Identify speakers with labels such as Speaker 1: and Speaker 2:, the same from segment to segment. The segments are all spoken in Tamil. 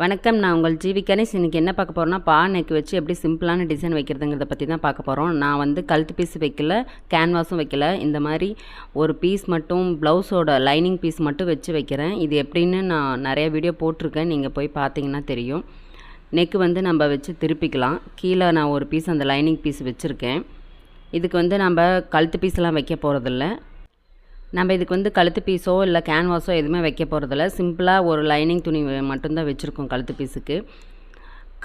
Speaker 1: வணக்கம் நான் உங்கள் ஜிவி இன்றைக்கி என்ன பார்க்க போகிறேன்னா பா நெக் வச்சு எப்படி சிம்பிளான டிசைன் வைக்கிறதுங்கிறத பற்றி தான் பார்க்க போகிறோம் நான் வந்து கழுத்து பீஸ் வைக்கல கேன்வாஸும் வைக்கல. இந்த மாதிரி ஒரு பீஸ் மட்டும் ப்ளவுஸோட லைனிங் பீஸ் மட்டும் வச்சு வைக்கிறேன். இது எப்படின்னு நான் நிறைய வீடியோ போட்டிருக்கேன். நீங்கள் போய் பார்த்தீங்கன்னா தெரியும். நெக்கு வந்து நம்ம வச்சு திருப்பிக்கலாம். கீழே நான் ஒரு பீஸ் அந்த லைனிங் பீஸ் வச்சுருக்கேன். இதுக்கு வந்து நம்ம கழுத்து பீஸ்லாம் வைக்க போகிறதில்ல நம்ம இதுக்கு வந்து கழுத்து பீஸோ இல்லை கேன்வாஸோ எதுவுமே வைக்க போகிறதில்ல சிம்பிளாக ஒரு லைனிங் துணி மட்டும்தான் வச்சுருக்கோம் கழுத்து பீஸுக்கு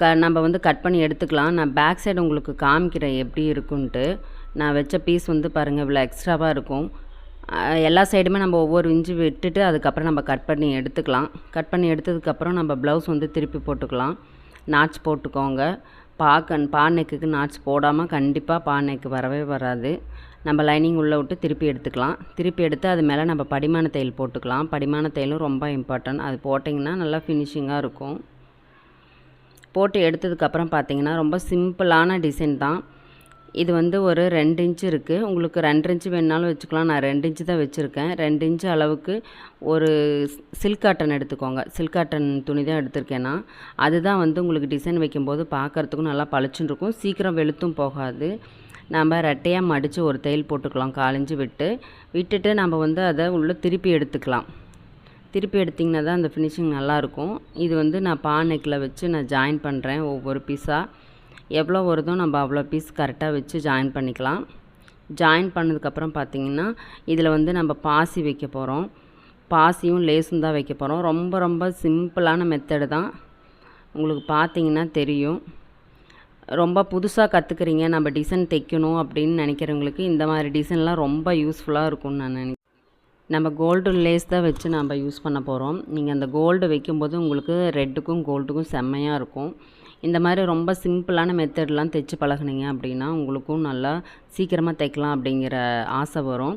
Speaker 1: க நம்ம வந்து கட் பண்ணி எடுத்துக்கலாம். நான் பேக் சைடு உங்களுக்கு காமிக்கிறேன் எப்படி இருக்குன்ட்டு. நான் வச்ச பீஸ் வந்து பாருங்கள் இவ்வளோ எக்ஸ்ட்ராவாக இருக்கும். எல்லா சைடுமே நம்ம ஒவ்வொரு இன்ச்சு விட்டுட்டு அதுக்கப்புறம் நம்ம கட் பண்ணி எடுத்துக்கலாம். கட் பண்ணி எடுத்ததுக்கப்புறம் நம்ம ப்ளவுஸ் வந்து திருப்பி போட்டுக்கலாம். நாட்ச் போட்டுக்கோங்க. பாக்கன் பா நெக்குக்கு நாட்ச் போடாமல் கண்டிப்பாக பா நெக்கு வரவே வராது. நம்ம லைனிங் உள்ளே விட்டு திருப்பி எடுத்துக்கலாம். திருப்பி எடுத்து அது மேலே நம்ம படிமான தையல் போட்டுக்கலாம். படிமான தையலும் ரொம்ப இம்பார்ட்டன்ட் அது போட்டிங்கன்னா நல்லா ஃபினிஷிங்காக இருக்கும். போட்டு எடுத்ததுக்கப்புறம் பார்த்தீங்கன்னா ரொம்ப சிம்பிளான டிசைன் தான். இது வந்து ஒரு ரெண்டு இன்ச்சு இருக்குது உங்களுக்கு ரெண்டு இன்ச்சு வேணுனாலும் வச்சுக்கலாம். நான் ரெண்டு இன்ச்சு தான் வச்சுருக்கேன். ரெண்டு இன்ச்சு அளவுக்கு ஒரு சில்க் காட்டன் எடுத்துக்கோங்க. சில்க் காட்டன் துணி தான் எடுத்திருக்கேன்னா அதுதான் வந்து உங்களுக்கு டிசைன் வைக்கும்போது பார்க்குறதுக்கும் நல்லா பளிச்சுன்னு இருக்கும். சீக்கிரம் வெளுத்தும் போகாது. நம்ம ரெட்டையாக மடித்து ஒரு தையல் போட்டுக்கலாம். காலிஞ்சு விட்டு விட்டுட்டு நம்ம வந்து அதை உள்ளே திருப்பி எடுத்துக்கலாம். திருப்பி எடுத்திங்கன்னா தான் அந்த ஃபினிஷிங் நல்லாயிருக்கும் இது வந்து நான் பா நெக்கில் வச்சு நான் ஜாயின் பண்ணுறேன் ஒவ்வொரு பீஸாக எவ்வளோ வருதோ நம்ம அவ்வளோ பீஸ் கரெக்டாக வச்சு ஜாயின் பண்ணிக்கலாம். ஜாயின் பண்ணதுக்கப்புறம் பார்த்திங்கன்னா இதில் வந்து நம்ம பாசி வைக்க போகிறோம் பாசியும் லேஸும் தான் வைக்க போகிறோம் ரொம்ப ரொம்ப சிம்பிளான மெத்தடு தான். உங்களுக்கு பார்த்திங்கன்னா தெரியும். ரொம்ப புதுசாக கற்றுக்குறீங்க நம்ம டிசைன் தைக்கணும் அப்படின்னு நினைக்கிறவங்களுக்கு இந்த மாதிரி டிசைன்லாம் ரொம்ப யூஸ்ஃபுல்லாக இருக்கும்னு நான் நினைக்கிறேன். நம்ம கோல்டு லேஸ் தான் வச்சு நம்ம யூஸ் பண்ண போகிறோம் நீங்கள் அந்த கோல்டு வைக்கும்போது உங்களுக்கு ரெட்டுக்கும் கோல்டுக்கும் செம்மையாக இருக்கும். இந்த மாதிரி ரொம்ப சிம்பிளான மெத்தட்லாம் தைச்சு பழகுனீங்க அப்படின்னா உங்களுக்கும் நல்லா சீக்கிரமாக தைக்கலாம் அப்படிங்கிற ஆசை வரும்.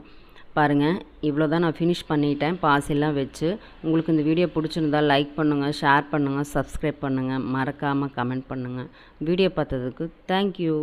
Speaker 1: பாருங்கள் இவ்வளோ தான் நான் ஃபினிஷ் பண்ணிட்டேன். பாசிலாம் வச்சு. உங்களுக்கு இந்த வீடியோ பிடிச்சிருந்தா லைக் பண்ணுங்கள் ஷேர் பண்ணுங்கள் சப்ஸ்கிரைப் பண்ணுங்கள் மறக்காமல் கமெண்ட் பண்ணுங்கள் வீடியோ பார்த்ததுக்கு தேங்க்யூ